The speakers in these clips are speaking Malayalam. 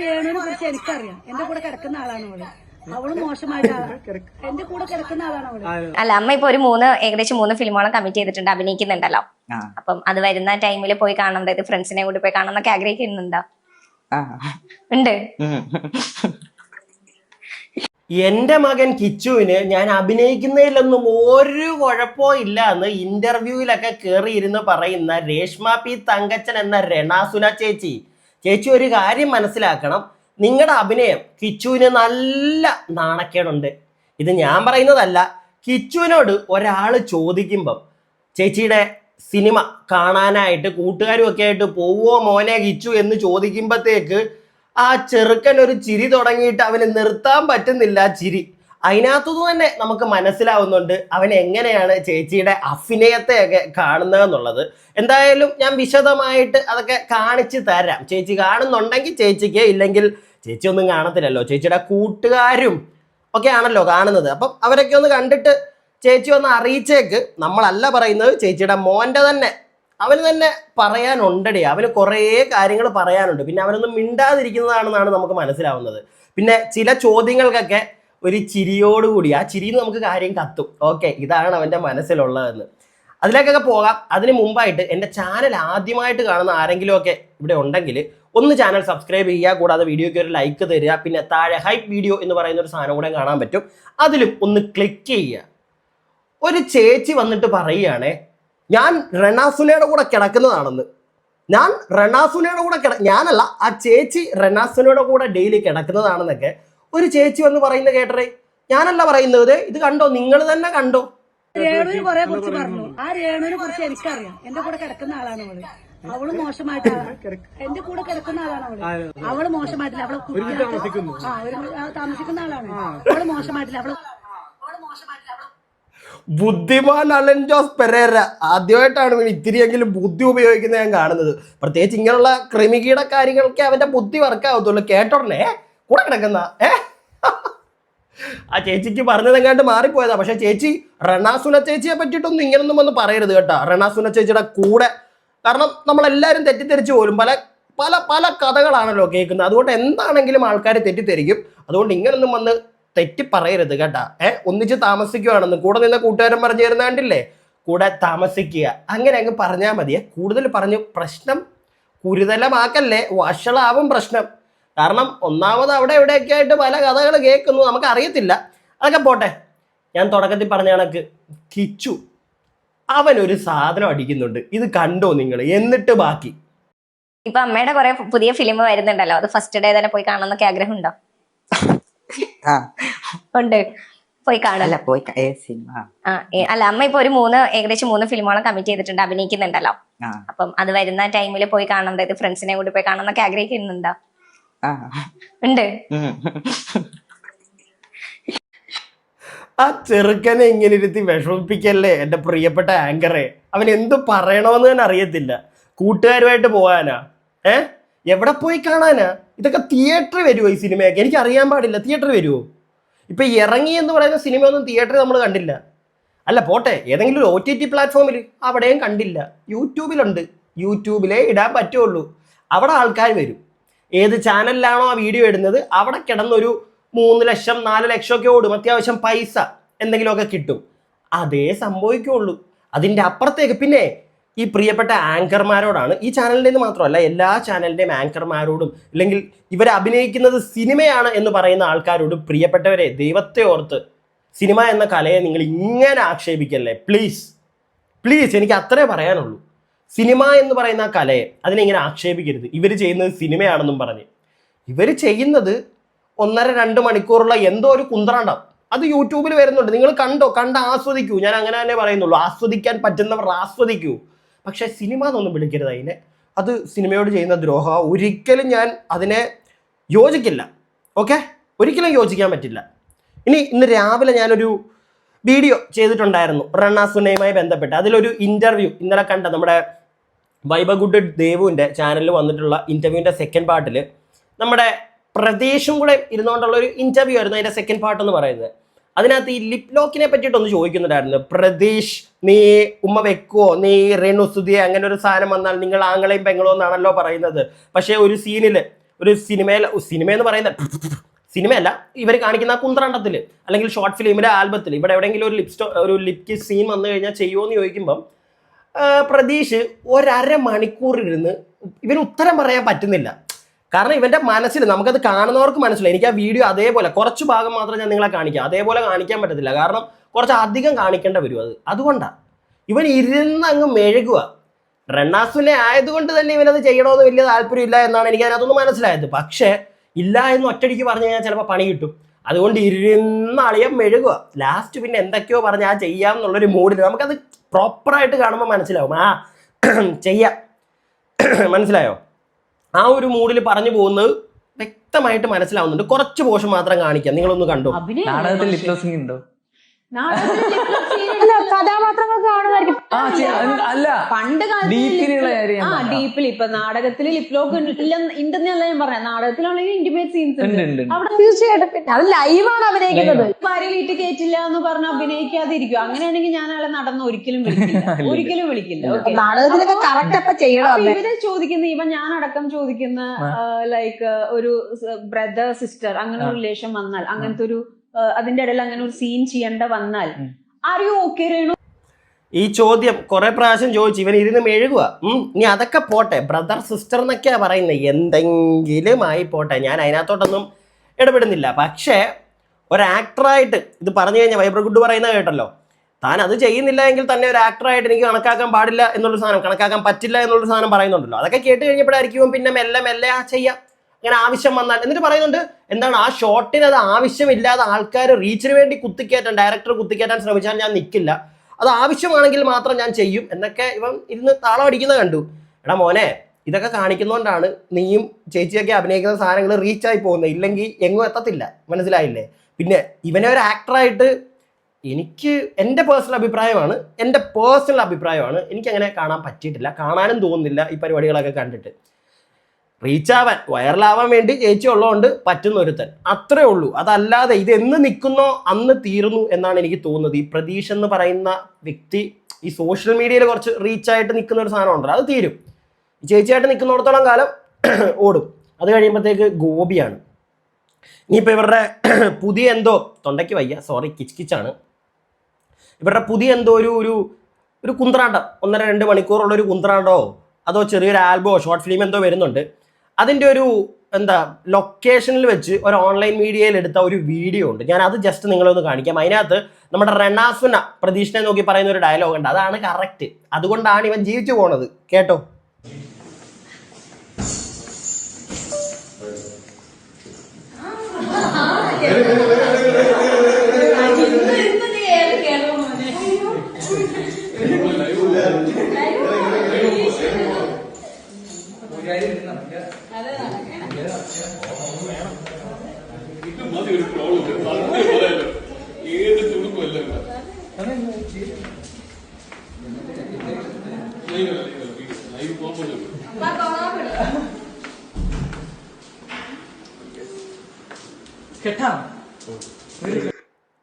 രേണുവിനെ കുറിച്ച് എനിക്കറിയാം. എന്റെ കൂടെ കിടക്കുന്ന ആളാണ് അവൾ. അവൾ മോശമായിട്ടാണ് എന്റെ കൂടെ കിടക്കുന്ന ആളാണ് അവൾ. അല്ല അമ്മ ഇപ്പൊ ഒരു മൂന്ന് ഏകദേശം മൂന്ന് ഫിലിമോളം കമ്മിറ്റ് ചെയ്തിട്ടുണ്ട് അഭിനയിക്കുന്നുണ്ടല്ലോ. അപ്പം അത് വരുന്ന ടൈമിൽ പോയി കാണണം. അതായത് ഫ്രണ്ട്സിനെ കൂടി പോയി കാണണം എന്നൊക്കെ ആഗ്രഹിക്കുന്നുണ്ടോ? ഉണ്ട്. എന്റെ മകൻ കിച്ചുവിന് ഞാൻ അഭിനയിക്കുന്നതിലൊന്നും ഒരു കുഴപ്പവും ഇല്ല എന്ന് ഇന്റർവ്യൂവിലൊക്കെ കയറിയിരുന്ന് പറയുന്ന രേഷ്മ പി തങ്കച്ചൻ എന്ന രണാസുന ചേച്ചി. ചേച്ചി ഒരു കാര്യം മനസ്സിലാക്കണം. നിങ്ങളുടെ അഭിനയം കിച്ചുവിന് നല്ല നാണക്കേടുണ്ട്. ഇത് ഞാൻ പറയുന്നതല്ല കിച്ചുവിനോട് ഒരാൾ ചോദിക്കുമ്പം ചേച്ചിയുടെ സിനിമ കാണാനായിട്ട് കൂട്ടുകാരും ഒക്കെ ആയിട്ട് പോവോ മോനെ കിച്ചു എന്ന് ചോദിക്കുമ്പോഴത്തേക്ക് ആ ചെറുക്കൻ ഒരു ചിരി തുടങ്ങിയിട്ട് അവന് നിർത്താൻ പറ്റുന്നില്ല ചിരി. അതിനകത്തുനിന്ന് തന്നെ നമുക്ക് മനസ്സിലാവുന്നുണ്ട് അവൻ എങ്ങനെയാണ് ചേച്ചിയുടെ അഭിനയത്തെയൊക്കെ കാണുന്നതെന്നുള്ളത്. എന്തായാലും ഞാൻ വിശദമായിട്ട് അതൊക്കെ കാണിച്ചു തരാം. ചേച്ചി കാണുന്നുണ്ടെങ്കിൽ ചേച്ചിക്ക് ഇല്ലെങ്കിൽ ചേച്ചി ഒന്നും കാണത്തില്ലല്ലോ. ചേച്ചിയുടെ കൂട്ടുകാരും ഒക്കെ ആണല്ലോ കാണുന്നത്. അപ്പം അവരൊക്കെ ഒന്ന് കണ്ടിട്ട് ചേച്ചി ഒന്ന് അറിയിച്ചേക്ക്. നമ്മളല്ല പറയുന്നത് ചേച്ചിയുടെ മോന്റെ തന്നെ. അവന് തന്നെ പറയാനുണ്ടടി. അവന് കുറേ കാര്യങ്ങൾ പറയാനുണ്ട്. പിന്നെ അവനൊന്നും മിണ്ടാതിരിക്കുന്നതാണെന്നാണ് നമുക്ക് മനസ്സിലാവുന്നത്. പിന്നെ ചില ചോദ്യങ്ങൾക്കൊക്കെ ഒരു ചിരിയോടുകൂടി ആ ചിരിയിൽ നമുക്ക് കാര്യം കത്തും. ഓക്കെ ഇതാണ് അവന്റെ മനസ്സിലുള്ളതെന്ന്. അതിലേക്കൊക്കെ പോകാം. അതിന് മുമ്പായിട്ട് എന്റെ ചാനൽ ആദ്യമായിട്ട് കാണുന്ന ആരെങ്കിലുമൊക്കെ ഇവിടെ ഉണ്ടെങ്കിൽ ഒന്ന് ചാനൽ സബ്സ്ക്രൈബ് ചെയ്യുക കൂടാതെ വീഡിയോയ്ക്ക് ഒരു ലൈക്ക് തരിക പിന്നെ താഴെ ഹൈപ്പ് വീഡിയോ എന്ന് പറയുന്ന ഒരു സാധനം കൂടെ കാണാൻ പറ്റും. അതിലും ഒന്ന് ക്ലിക്ക് ചെയ്യുക. ഒരു ചേച്ചി വന്നിട്ട് പറയുകയാണേ ഞാൻ റണാസുനയുടെ കൂടെ കിടക്കുന്നതാണെന്ന്. ഞാൻ റണാസുനയുടെ കൂടെ കിട ഞാനല്ല ആ ചേച്ചി റണാസുനയുടെ കൂടെ ഡെയിലി കിടക്കുന്നതാണെന്നൊക്കെ ഒരു ചേച്ചി വന്ന് പറയുന്നത് കേട്ടറേ? ഞാനല്ല പറയുന്നത്. ഇത് കണ്ടോ? നിങ്ങൾ തന്നെ കണ്ടോ? രേണുവിനെ കുറെ കുറിച്ച് പറഞ്ഞു. ആ രേണുവിനെ കുറിച്ച് എനിക്കറിയാം. എന്റെ കൂടെ കിടക്കുന്ന ആളാണ് അവൾ. അവൾ മോശമായിട്ടാണ് എന്റെ കൂടെ കിടക്കുന്ന ആളാണ് അവൾ. അവൾ മോശമായിട്ടില്ല. അവൾ ആ ഒരു താമസിക്കുന്ന ആളാണ്. അവൾ മോശമായിട്ടില്ല. അവൾ അവൾ മോശമായിട്ടില്ല അവൾ ബുദ്ധിമാൻ അലൻ ജോസ് പെരേര. ആദ്യമായിട്ടാണ് ഇവൻ ഇത്തിരിയെങ്കിലും ബുദ്ധി ഉപയോഗിക്കുന്നത് ഞാൻ കാണുന്നത്. പ്രത്യേകിച്ച് ഇങ്ങനെയുള്ള ക്രിമികീട കാര്യങ്ങൾക്ക് അവന്റെ ബുദ്ധി വർക്കാവത്തുള്ളൂ കേട്ടോടനെ? കൂടെ കിടക്കുന്ന ഏ? ആ ചേച്ചിക്ക് പറഞ്ഞതെങ്ങാണ്ട് മാറിപ്പോയതാ. പക്ഷെ ചേച്ചി റണാസുന ചേച്ചിയെ പറ്റിയിട്ടൊന്നും ഇങ്ങനൊന്നും ഒന്ന് പറയരുത് കേട്ടോ. റണാസുന ചേച്ചിയുടെ കൂടെ. കാരണം നമ്മളെല്ലാവരും തെറ്റിദ്ധരിച്ചു പോലും. പല പല പല കഥകളാണല്ലോ കേൾക്കുന്നത്. അതുകൊണ്ട് എന്താണെങ്കിലും ആൾക്കാർ തെറ്റിദ്ധരിക്കും. അതുകൊണ്ട് ഇങ്ങനൊന്നും വന്ന് തെറ്റി പറയരുത് കേട്ടാ. ഏ? ഒന്നിച്ച് താമസിക്കുവാണെന്ന്. കൂടെ നിന്ന കൂട്ടുകാരൻ പറഞ്ഞു തരുന്നാണ്ടില്ലേ കൂടെ താമസിക്കുക. അങ്ങനെ അങ്ങ് പറഞ്ഞാൽ മതിയെ. കൂടുതൽ പറഞ്ഞ് പ്രശ്നം കുരുതലമാക്കല്ലേ? വഷളാവും പ്രശ്നം. കാരണം ഒന്നാമത് അവിടെ എവിടെയൊക്കെ ആയിട്ട് പല കഥകൾ കേൾക്കുന്നു നമുക്ക് അറിയത്തില്ല അതൊക്കെ പോട്ടെ. ഞാൻ തുടക്കത്തിൽ പറഞ്ഞ കണക്ക് കിച്ചു അവൻ ഒരു സാധനം അടിക്കുന്നുണ്ട്. ഇത് കണ്ടോ നിങ്ങൾ? എന്നിട്ട് ബാക്കി. ഇപ്പൊ അമ്മയുടെ കുറെ പുതിയ ഫിലിം വരുന്നുണ്ടല്ലോ. അത് ഫസ്റ്റ് ഡേ തന്നെ പോയി കാണണം എന്നൊക്കെ ആഗ്രഹം ഉണ്ടോ. ഉണ്ട് പോയി കാണല്ല അല്ല പോയി സിനിമ അല്ല അമ്മ ഇപ്പൊ ഒരു മൂന്ന് ഏകദേശം മൂന്ന് ഫിലിമോളം കമ്മിറ്റ് ചെയ്തിട്ടുണ്ട് അഭിനയിക്കുന്നുണ്ടല്ലോ. അപ്പം അത് വരുന്ന ടൈമിൽ പോയി കാണണം. അതായത് ഫ്രണ്ട്സിനെ കൂടി പോയി കാണണം എന്നൊക്കെ ആഗ്രഹിക്കുന്നുണ്ടോ? ഉണ്ട്. ആ ചെറുക്കനെ ഇങ്ങനെ ഇരുത്തി വിഷമിപ്പിക്കല്ലേ എന്റെ പ്രിയപ്പെട്ട ആങ്കറെ അവൻ എന്ത് പറയണമെന്ന് തന്നെ അറിയത്തില്ല. കൂട്ടുകാരുമായിട്ട് പോകാനാ. ഏ? എവിടെ പോയി കാണാനാ? ഇതൊക്കെ തിയേറ്റർ വരുമോ ഈ സിനിമയൊക്കെ എനിക്ക് അറിയാൻ പാടില്ല. തിയേറ്റർ വരുമോ ഇപ്പൊ ഇറങ്ങി എന്ന് പറയുന്ന സിനിമ ഒന്നും തിയേറ്ററിൽ നമ്മൾ കണ്ടില്ല. അല്ല പോട്ടെ. ഏതെങ്കിലും ഒരു ഒ ടി ടി പ്ലാറ്റ്ഫോമിൽ അവിടെയും കണ്ടില്ല. യൂട്യൂബിലുണ്ട് യൂട്യൂബിലേ ഇടാൻ പറ്റുള്ളൂ. അവിടെ ആൾക്കാർ വരും. ഏത് ചാനലിലാണോ ആ വീഡിയോ ഇടുന്നത് അവിടെ കിടന്നൊരു മൂന്ന് ലക്ഷം നാല് ലക്ഷം ഒക്കെ ഓടും. അത്യാവശ്യം പൈസ എന്തെങ്കിലുമൊക്കെ കിട്ടും. അതേ സംഭവിക്കുള്ളൂ അതിന്റെ അപ്പുറത്തേക്ക് പിന്നെ ഈ പ്രിയപ്പെട്ട ആങ്കർമാരോടാണ്. ഈ ചാനലിന്റെ മാത്രമല്ല എല്ലാ ചാനലിന്റെയും ആങ്കർമാരോടും അല്ലെങ്കിൽ ഇവർ അഭിനയിക്കുന്നത് സിനിമയാണ് എന്ന് പറയുന്ന ആൾക്കാരോടും പ്രിയപ്പെട്ടവരെ ദൈവത്തെ ഓർത്ത് സിനിമ എന്ന കലയെ നിങ്ങൾ ഇങ്ങനെ ആക്ഷേപിക്കല്ലേ? പ്ലീസ് പ്ലീസ് എനിക്ക് അത്രേ പറയാനുള്ളൂ. സിനിമ എന്ന് പറയുന്ന കലയെ അതിനെങ്ങനെ ആക്ഷേപിക്കരുത്. ഇവർ ചെയ്യുന്നത് സിനിമയാണെന്നും പറഞ്ഞ്. ഇവർ ചെയ്യുന്നത് ഒന്നര രണ്ട് മണിക്കൂറുള്ള എന്തോ ഒരു കുന്ത്രണ്ടം അത് യൂട്യൂബിൽ വരുന്നുണ്ട്. നിങ്ങൾ കണ്ടോ? കണ്ട് ആസ്വദിക്കൂ. ഞാൻ അങ്ങനെ തന്നെ പറയുന്നുള്ളൂ. ആസ്വദിക്കാൻ പറ്റുന്നവർ ആസ്വദിക്കൂ. പക്ഷേ സിനിമ എന്നൊന്നും വിളിക്കരുത് അതിനെ. അത് സിനിമയോട് ചെയ്യുന്ന ദ്രോഹ. ഒരിക്കലും ഞാൻ അതിനെ യോജിക്കില്ല. ഓക്കെ? ഒരിക്കലും യോജിക്കാൻ പറ്റില്ല. ഇനി ഇന്ന് രാവിലെ ഞാനൊരു വീഡിയോ ചെയ്തിട്ടുണ്ടായിരുന്നു. റണ്ണാസുനയുമായി ബന്ധപ്പെട്ട്. അതിലൊരു ഇന്റർവ്യൂ ഇന്നലെ കണ്ട നമ്മുടെ വൈബഗുഡ് ദേവുവിന്റെ ചാനലിൽ വന്നിട്ടുള്ള ഇന്റർവ്യൂവിന്റെ സെക്കൻഡ് പാർട്ടിൽ നമ്മുടെ പ്രദേശും കൂടെ ഇരുന്നുകൊണ്ടുള്ള ഒരു ഇന്റർവ്യൂ ആയിരുന്നു അതിന്റെ സെക്കൻഡ് പാർട്ട് എന്ന് പറയുന്നത്. അതിനകത്ത് ഈ ലിപ് ലോക്കിനെ പറ്റിയിട്ടൊന്ന് ചോദിക്കുന്നുണ്ടായിരുന്നു. പ്രദേശ് നീ ഉമ്മ വെക്കുവോ? നീ രേണു സുധിയെ അങ്ങനെ ഒരു സാധനം വന്നാൽ നിങ്ങൾ ആങ്ങളെയും പെങ്ങളോ എന്നാണല്ലോ പറയുന്നത്. പക്ഷേ ഒരു സീനിൽ ഒരു സിനിമയിൽ സിനിമ എന്ന് പറയുന്ന സിനിമയല്ല ഇവർ കാണിക്കുന്ന കുന്ത്രണ്ടത്തിൽ അല്ലെങ്കിൽ ഷോർട്ട് ഫിലിമിലെ ആൽബത്തിൽ ഇവിടെ എവിടെയെങ്കിലും ഒരു ലിപ്സ്റ്റോ ഒരു ലിപ് സീൻ വന്നു കഴിഞ്ഞാൽ ചെയ്യുമോ എന്ന് ചോദിക്കുമ്പം പ്രതീഷ് ഒരര മണിക്കൂറിരുന്ന് ഇവന് ഉത്തരം പറയാൻ പറ്റുന്നില്ല. കാരണം ഇവന്റെ മനസ്സിൽ നമുക്കത് കാണുന്നവർക്ക് മനസ്സിലായി. എനിക്ക് ആ വീഡിയോ അതേപോലെ കുറച്ച് ഭാഗം മാത്രം ഞാൻ നിങ്ങളെ കാണിക്കാം. അതേപോലെ കാണിക്കാൻ പറ്റത്തില്ല. കാരണം കുറച്ച് അധികം കാണിക്കേണ്ട വരും അത്. അതുകൊണ്ടാണ് ഇവൻ ഇരുന്ന് അങ്ങ് മെഴുകുക റണ്ണാസുനെ ആയതുകൊണ്ട് തന്നെ ഇവനത് ചെയ്യണമെന്ന് വലിയ താല്പര്യമില്ല എന്നാണ് എനിക്ക് അതിനകത്തൊന്ന് മനസ്സിലായത്. പക്ഷേ ഇല്ല എന്ന് ഒറ്റടിക്ക് പറഞ്ഞു കഴിഞ്ഞാൽ ചിലപ്പോൾ പണി കിട്ടും. അതുകൊണ്ട് ഇരുന്ന് അളിയാൻ മെഴുകുക ലാസ്റ്റ് പിന്നെ എന്തൊക്കെയോ പറഞ്ഞ് ആ ചെയ്യാം എന്നുള്ളൊരു മൂഡിൽ നമുക്കത് പ്രോപ്പറായിട്ട് കാണുമ്പോൾ മനസ്സിലാവും. ആ ചെയ്യാം. മനസ്സിലായോ? ആ ഒരു മൂഡിൽ പറഞ്ഞു പോകുന്നത് വ്യക്തമായിട്ട് മനസ്സിലാവുന്നുണ്ട്. കുറച്ച് പോഷൻ മാത്രം കാണിക്കാം. നിങ്ങളൊന്ന് കണ്ടു? നാടകത്തിൽ ഉണ്ടോ? അല്ല കഥാപാത്രങ്ങൾ കാണുമായിരിക്കും അല്ല പണ്ട് പറഞ്ഞതാ. ഡീപ്പിൽ ഇപ്പൊ നാടകത്തിൽ ലിപ്ലോക്ക് ഇണ്ടെന്നല്ല ഞാൻ പറഞ്ഞ നാടകത്തിലാണെങ്കിൽ ഇന്റിമേറ്റ് സീൻസ് ഉണ്ട്. ഉണ്ട് ഉണ്ട് ഉണ്ട്. അവിടെ തീർച്ചയായിട്ടും. പിന്നെ അത് ലൈവാണ് അഭിനയിക്കുന്നത്. ഭാര്യ വീട്ടിൽ കയറ്റില്ല എന്ന് പറഞ്ഞ് അഭിനയിക്കാതിരിക്കും. അങ്ങനെയാണെങ്കിൽ ഞാൻ അയാളെ നടന്ന് ഒരിക്കലും വിളിക്കില്ല. ഒരിക്കലും വിളിക്കില്ല. ഓക്കെ നാടകത്തിലൊക്കെ കറക്റ്റ് അപ്പൊ ചെയ്യണം ഇവർ ചോദിക്കുന്ന ഇവ ഞാൻ അടക്കം ചോദിക്കുന്ന ലൈക്ക് ഒരു ബ്രദർ സിസ്റ്റർ അങ്ങനെ ഒരു റിലേഷൻ വന്നാൽ അങ്ങനത്തെ ഒരു അതിന്റെ ഇടയിൽ അങ്ങനെ ഒരു സീൻ ചെയ്യേണ്ട വന്നാൽ. ആർ യു ഓക്കെ രേണു ഈ ചോദ്യം കുറെ പ്രാവശ്യം ചോദിച്ചു. ഇവൻ ഇരുന്ന് മെഴുകുക ഇനി അതൊക്കെ പോട്ടെ. ബ്രദർ സിസ്റ്റർ എന്നൊക്കെയാ പറയുന്നത് എന്തെങ്കിലും ആയി പോട്ടെ ഞാൻ അതിനകത്തോട്ടൊന്നും ഇടപെടുന്നില്ല. പക്ഷേ ഒരു ആക്ടറായിട്ട് ഇത് പറഞ്ഞു കഴിഞ്ഞാൽ വൈബ്രഗുഡ് പറയുന്ന കേട്ടല്ലോ. താൻ അത് ചെയ്യുന്നില്ല എങ്കിൽ തന്നെ ഒരു ആക്ടറായിട്ട് എനിക്ക് കണക്കാക്കാൻ പാടില്ല എന്നുള്ള സാധനം കണക്കാക്കാൻ പറ്റില്ല എന്നുള്ള സാധനം പറയുന്നുണ്ടല്ലോ. അതൊക്കെ കേട്ട് കഴിഞ്ഞപ്പോഴായിരിക്കും പിന്നെ മെല്ലെ മെല്ലെ ആ ചെയ്യാം. അങ്ങനെ ആവശ്യം വന്നാൽ. എന്നിട്ട് പറയുന്നുണ്ട് എന്താണ് ആ ഷോട്ടിന് അത് ആവശ്യമില്ലാതെ ആൾക്കാർ റീച്ചിന് വേണ്ടി കുത്തിക്കയറ്റാൻ ഡയറക്ടർ കുത്തിക്കയറ്റാൻ ശ്രമിച്ചാൽ ഞാൻ നിൽക്കില്ല അത് ആവശ്യമാണെങ്കിൽ മാത്രം ഞാൻ ചെയ്യും. എന്നൊക്കെ ഇവൻ ഇരുന്ന് താളം അടിക്കുന്ന കണ്ടു. എടാ മോനെ ഇതൊക്കെ കാണിക്കുന്നതുകൊണ്ടാണ് നീയും ചേച്ചിയൊക്കെ അഭിനയിക്കുന്ന സാധനങ്ങൾ റീച്ചായി പോകുന്നത് ഇല്ലെങ്കിൽ എങ്ങും എത്തത്തില്ല. മനസ്സിലായില്ലേ? പിന്നെ ഇവനെ ഒരു ആക്ടറായിട്ട് എനിക്ക് എന്റെ പേഴ്സണൽ അഭിപ്രായമാണ്. എന്റെ പേഴ്സണൽ അഭിപ്രായമാണ്. എനിക്കങ്ങനെ കാണാൻ പറ്റിയിട്ടില്ല. കാണാനും തോന്നുന്നില്ല ഈ പരിപാടികളൊക്കെ കണ്ടിട്ട്. റീച്ചാവാൻ വൈറലാവാൻ വേണ്ടി ചേച്ചി ഉള്ളതുകൊണ്ട് പറ്റുന്ന ഒരുത്തൻ അത്രേ ഉള്ളൂ. അതല്ലാതെ ഇത് എന്ന് നിൽക്കുന്നോ അന്ന് തീർന്നു എന്നാണ് എനിക്ക് തോന്നുന്നത്. ഈ പ്രതീഷ് എന്ന് പറയുന്ന വ്യക്തി ഈ സോഷ്യൽ മീഡിയയിൽ കുറച്ച് റീച്ചായിട്ട് നിൽക്കുന്ന ഒരു സാധനം ഉണ്ടല്ലോ. അത് തീരും. ചേച്ചിയായിട്ട് നിൽക്കുന്നിടത്തോളം കാലം ഓടും. അത് കഴിയുമ്പോഴത്തേക്ക് ഗോപിയാണ്. ഇനിയിപ്പോൾ ഇവരുടെ പുതിയ എന്തോ തൊണ്ടയ്ക്ക് വയ്യ. സോറി കിച്ച് കിച്ചാണ് ഇവരുടെ പുതിയ എന്തോ ഒരു ഒരു ഒരു കുന്ത്രാണ്ടം ഒന്നര രണ്ട് മണിക്കൂറുള്ള ഒരു കുന്ത്രാണ്ടോ അതോ ചെറിയൊരു ആൽബമോ ഷോർട്ട് ഫിലിം എന്തോ വരുന്നുണ്ട്. അതിന്റെ ഒരു എന്താ ലൊക്കേഷനിൽ വെച്ച് ഒരു ഓൺലൈൻ മീഡിയയിൽ എടുത്ത ഒരു വീഡിയോ ഉണ്ട്. ഞാൻ അത് ജസ്റ്റ് നിങ്ങളൊന്ന് കാണിക്കാം. അതിനകത്ത് നമ്മുടെ റെണാസുന പ്രതീക്ഷനെ നോക്കി പറയുന്ന ഒരു ഡയലോഗ് ഉണ്ട്. അതാണ് കറക്റ്റ് അതുകൊണ്ടാണ് ഇവൻ ജീവിച്ചു പോണത്. കേട്ടോ?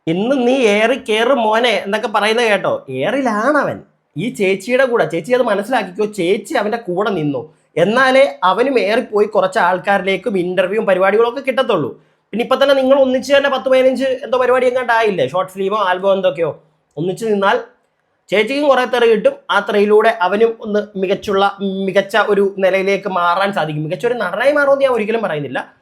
ഇന്ന് നീ ഏറി കേറ് മോനെ എന്നൊക്കെ പറയുന്നത് കേട്ടോ. ഏറിലാണ് അവൻ ഈ ചേച്ചിയുടെ കൂടെ ചേച്ചി അത് മനസ്സിലാക്കിക്കോ ചേച്ചി അവന്റെ കൂടെ നിന്നു. എന്നാലേ അവനും ഏറിപ്പോയി കുറച്ച് ആൾക്കാരിലേക്കും ഇന്റർവ്യൂവും പരിപാടികളും ഒക്കെ കിട്ടത്തുള്ളൂ. പിന്നെ ഇപ്പൊ തന്നെ നിങ്ങൾ ഒന്നിച്ച് തന്നെ പത്ത് പതിനഞ്ച് എന്തോ പരിപാടി എങ്ങാണ്ടായില്ലേ ഷോർട്ട് ഫിലിമോ ആൽബോ എന്തൊക്കെയോ. ഒന്നിച്ച് നിന്നാൽ ചേച്ചിക്കും കുറെ തെറി കിട്ടും. ആ തെറിയിലൂടെ അവനും ഒന്ന് മികച്ചുള്ള മികച്ച ഒരു നിലയിലേക്ക് മാറാൻ സാധിക്കും. മികച്ച ഒരു നടനായി മാറുമെന്ന് ഞാൻ ഒരിക്കലും പറയുന്നില്ല.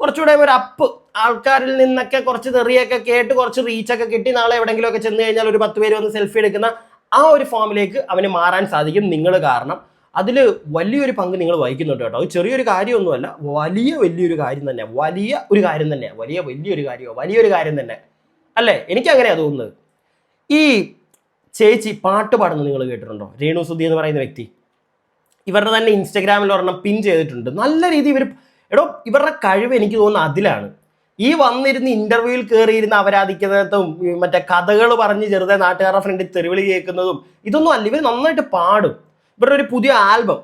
കുറച്ചുകൂടെ ഒരു അപ്പ് ആൾക്കാരിൽ നിന്നൊക്കെ കുറച്ച് തെറിയൊക്കെ കേട്ട് കുറച്ച് റീച്ചൊക്കെ കിട്ടി നാളെ എവിടെയെങ്കിലും ഒക്കെ ചെന്ന് കഴിഞ്ഞാൽ ഒരു പത്ത് പേര് വന്ന് സെൽഫി എടുക്കുന്ന ആ ഒരു ഫോമിലേക്ക് അവന് മാറാൻ സാധിക്കും നിങ്ങൾ കാരണം. അതിൽ വലിയൊരു പങ്ക് നിങ്ങൾ വഹിക്കുന്നുണ്ട് കേട്ടോ. അത് ചെറിയൊരു കാര്യമൊന്നുമല്ല. വലിയ വലിയൊരു കാര്യം തന്നെ വലിയ ഒരു കാര്യം തന്നെ വലിയ വലിയൊരു കാര്യമോ. വലിയൊരു കാര്യം തന്നെ. അല്ലേ? എനിക്ക് അങ്ങനെയാണ് തോന്നുന്നത്. ഈ ചേച്ചി പാട്ട് പാടുന്നത് നിങ്ങൾ കേട്ടിട്ടുണ്ടോ? രേണു സുധി എന്ന് പറയുന്ന വ്യക്തി. ഇവരുടെ തന്നെ ഇൻസ്റ്റഗ്രാമിൽ ഒരെണ്ണം പിൻ ചെയ്തിട്ടുണ്ട്. നല്ല രീതി ഇവർ എടോ ഇവരുടെ കഴിവ് എനിക്ക് തോന്നുന്നത് അതിലാണ്. ഈ വന്നിരുന്ന് ഇന്റർവ്യൂവിൽ കയറിയിരുന്ന അപരാധിക്കുന്നതും ഈ മറ്റേ കഥകൾ പറഞ്ഞ് ചെറുതെ നാട്ടുകാരുടെ ഫ്രണ്ടിൽ തെരുവിളി കേൾക്കുന്നതും ഇതൊന്നും അല്ല. ഇവർ നന്നായിട്ട് പാടും. ഇവരുടെ ഒരു പുതിയ ആൽബം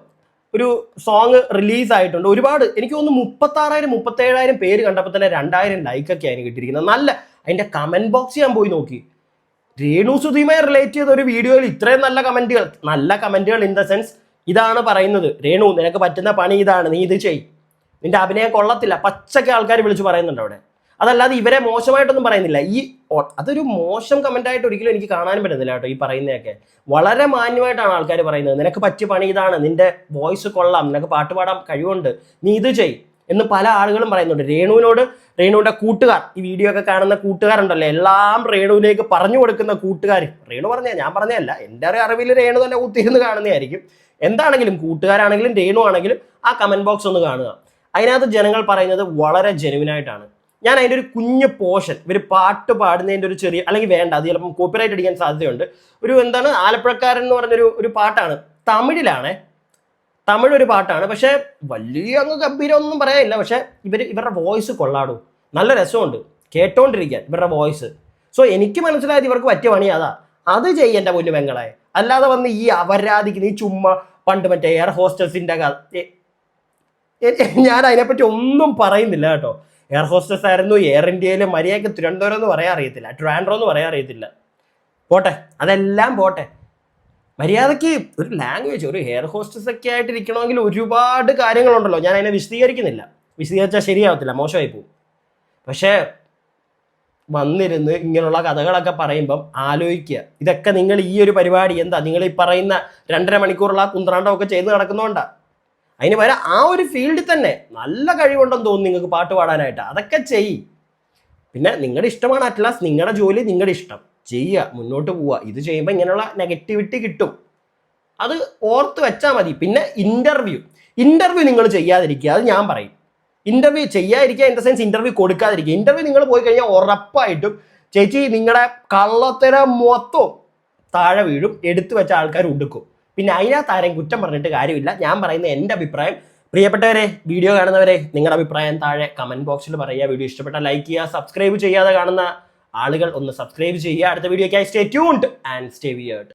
ഒരു സോങ് റിലീസ് ആയിട്ടുണ്ട്. ഒരുപാട് എനിക്ക് തോന്നുന്നു മുപ്പത്താറായിരം മുപ്പത്തേഴായിരം പേര് കണ്ടപ്പോൾ തന്നെ രണ്ടായിരം ലൈക്കൊക്കെ ആയിരുന്നു കിട്ടിയിരിക്കുന്നത്. നല്ല അതിന്റെ കമന്റ് ബോക്സ് ഞാൻ പോയി നോക്കി. രേണു സുധീമായി റിലേറ്റ് ചെയ്ത ഒരു വീഡിയോയിൽ ഇത്രയും നല്ല കമന്റുകൾ നല്ല കമന്റുകൾ ഇൻ ദ സെൻസ് ഇതാണ് പറയുന്നത്. രേണു നിനക്ക് പറ്റുന്ന പണി ഇതാണ് നീ ഇത് ചെയ്. നിന്റെ അഭിനയം കൊള്ളത്തില്ല. പച്ചക്കെ ആൾക്കാർ വിളിച്ച് പറയുന്നുണ്ട് അവിടെ. അതല്ലാതെ ഇവരെ മോശമായിട്ടൊന്നും പറയുന്നില്ല. ഈ അതൊരു മോശം കമന്റ് ആയിട്ട് ഒരിക്കലും എനിക്ക് കാണാനും പറ്റുന്നില്ല കേട്ടോ ഈ പറയുന്നതൊക്കെ. വളരെ മാന്യമായിട്ടാണ് ആൾക്കാർ പറയുന്നത്. നിനക്ക് പറ്റിയ പണി ഇതാണ് നിന്റെ വോയിസ് കൊള്ളാം നിനക്ക് പാട്ട് പാടാൻ കഴിവുണ്ട് നീ ഇത് ചെയ്. എന്ന് പല ആളുകളും പറയുന്നുണ്ട്. രേണുവിനോട് രേണുവിന്റെ കൂട്ടുകാർ ഈ വീഡിയോ ഒക്കെ കാണുന്ന കൂട്ടുകാരുണ്ടല്ലോ. എല്ലാം രേണുവിലേക്ക് പറഞ്ഞു കൊടുക്കുന്ന കൂട്ടുകാർ രേണു പറഞ്ഞ ഞാൻ പറഞ്ഞതല്ല. എന്റെ അറിവിൽ രേണു തന്നെ കുത്തിയിരുന്ന് കാണുന്നതായിരിക്കും. എന്താണെങ്കിലും കൂട്ടുകാരാണെങ്കിലും രേണു ആണെങ്കിലും ആ കമന്റ് ബോക്സ് ഒന്ന് കാണുക. അതിനകത്ത് ജനങ്ങൾ പറയുന്നത് വളരെ ജെനുവിനായിട്ടാണ് ഞാൻ അതിന്റെ ഒരു കുഞ്ഞ് പോഷൻ ഇവർ പാട്ട് പാടുന്നതിന്റെ ഒരു ചെറിയ അല്ലെങ്കിൽ വേണ്ട അത് ചിലപ്പം കോപ്പിറൈറ്റ് അടിക്കാൻ സാധ്യതയുണ്ട്. ഒരു എന്താണ് ആലപ്പുഴക്കാരൻ എന്ന് പറഞ്ഞൊരു ഒരു പാട്ടാണ്. തമിഴിലാണേ തമിഴ് ഒരു പാട്ടാണ്. പക്ഷേ വലിയ അങ്ങ് ഗംഭീരമൊന്നും പറയാനില്ല. പക്ഷേ ഇവർ ഇവരുടെ വോയിസ് കൊള്ളാടും. നല്ല രസമുണ്ട്. കേട്ടോണ്ടിരിക്കാൻ ഇവരുടെ വോയിസ്. സോ എനിക്ക് മനസ്സിലായത് ഇവർക്ക് പറ്റിയ പണി അതാ. അത് ചെയ്യേണ്ട പൊന്നു പെങ്ങളെ. അല്ലാതെ വന്ന് ഈ അപരാധിക്ക് ഈ ചുമ്മാ പണ്ട് മറ്റേ എയർ ഹോസ്റ്റസിന്റെ ഞാൻ അതിനെപ്പറ്റി ഒന്നും പറയുന്നില്ല കേട്ടോ. എയർ ഹോസ്റ്റസ് ആയിരുന്നു എയർ ഇന്ത്യയിലെ മര്യാദയ്ക്ക് തിരുവനന്തപുരം എന്ന് പറയാൻ അറിയത്തില്ല. ട്രാൻഡ്രോ എന്ന് പറയാൻ അറിയത്തില്ല. പോട്ടെ അതെല്ലാം പോട്ടെ. മര്യാദയ്ക്ക് ഒരു ലാംഗ്വേജ് ഒരു ഹെയർ ഹോസ്റ്റസ് ഒക്കെ ആയിട്ട് ഇരിക്കണമെങ്കിൽ ഒരുപാട് കാര്യങ്ങളുണ്ടല്ലോ. ഞാൻ അതിനെ വിശദീകരിക്കുന്നില്ല. വിശദീകരിച്ചാൽ ശരിയാവത്തില്ല. മോശമായി പോകും പക്ഷേ വന്നിരുന്ന് ഇങ്ങനെയുള്ള കഥകളൊക്കെ പറയുമ്പം ആലോചിക്കുക. ഇതൊക്കെ നിങ്ങൾ ഈ ഒരു പരിപാടി എന്താ? നിങ്ങൾ ഈ പറയുന്ന രണ്ടര മണിക്കൂറുള്ള കുന്ത്രാണ്ടമൊക്കെ ചെയ്ത് നടക്കുന്നതുകൊണ്ടാ അതിന് പകരം ആ ഒരു ഫീൽഡിൽ തന്നെ നല്ല കഴിവുണ്ടെന്ന് തോന്നുന്നു നിങ്ങൾക്ക് പാട്ട് പാടാനായിട്ട്. അതൊക്കെ ചെയ്യ്. പിന്നെ നിങ്ങളുടെ ഇഷ്ടമാണ് അറ്റ്ലാസ് നിങ്ങളുടെ ജോലി നിങ്ങളുടെ ഇഷ്ടം. ചെയ്യുക മുന്നോട്ട് പോവുക. ഇത് ചെയ്യുമ്പോൾ ഇങ്ങനെയുള്ള നെഗറ്റിവിറ്റി കിട്ടും. അത് ഓർത്ത് വെച്ചാൽ മതി. പിന്നെ ഇന്റർവ്യൂ ഇന്റർവ്യൂ നിങ്ങൾ ചെയ്യാതിരിക്കുക. അത് ഞാൻ പറയും. ഇന്റർവ്യൂ ചെയ്യാതിരിക്കുക ഇൻ ദ സെൻസ് ഇന്റർവ്യൂ കൊടുക്കാതിരിക്കുക. ഇന്റർവ്യൂ നിങ്ങൾ പോയി കഴിഞ്ഞാൽ ഉറപ്പായിട്ടും ചേച്ചി നിങ്ങളുടെ കള്ളത്തരം മൊത്തം താഴെ വീഴും. എടുത്തു വെച്ച ആൾക്കാർ ഉടുക്കും. പിന്നെ അതിനകത്ത് ആരെയും കുറ്റം പറഞ്ഞിട്ട് കാര്യമില്ല. ഞാൻ പറയുന്ന എന്റെ അഭിപ്രായം. പ്രിയപ്പെട്ടവരെ വീഡിയോ കാണുന്നവരെ നിങ്ങളുടെ അഭിപ്രായം താഴെ കമന്റ് ബോക്സിൽ പറയുക. വീഡിയോ ഇഷ്ടപ്പെട്ടാൽ ലൈക്ക് ചെയ്യുക. സബ്സ്ക്രൈബ് ചെയ്യാതെ കാണുന്ന ആളുകൾ ഒന്ന് സബ്സ്ക്രൈബ് ചെയ്യുക. അടുത്ത വീഡിയോക്കായി stay tuned and stay weird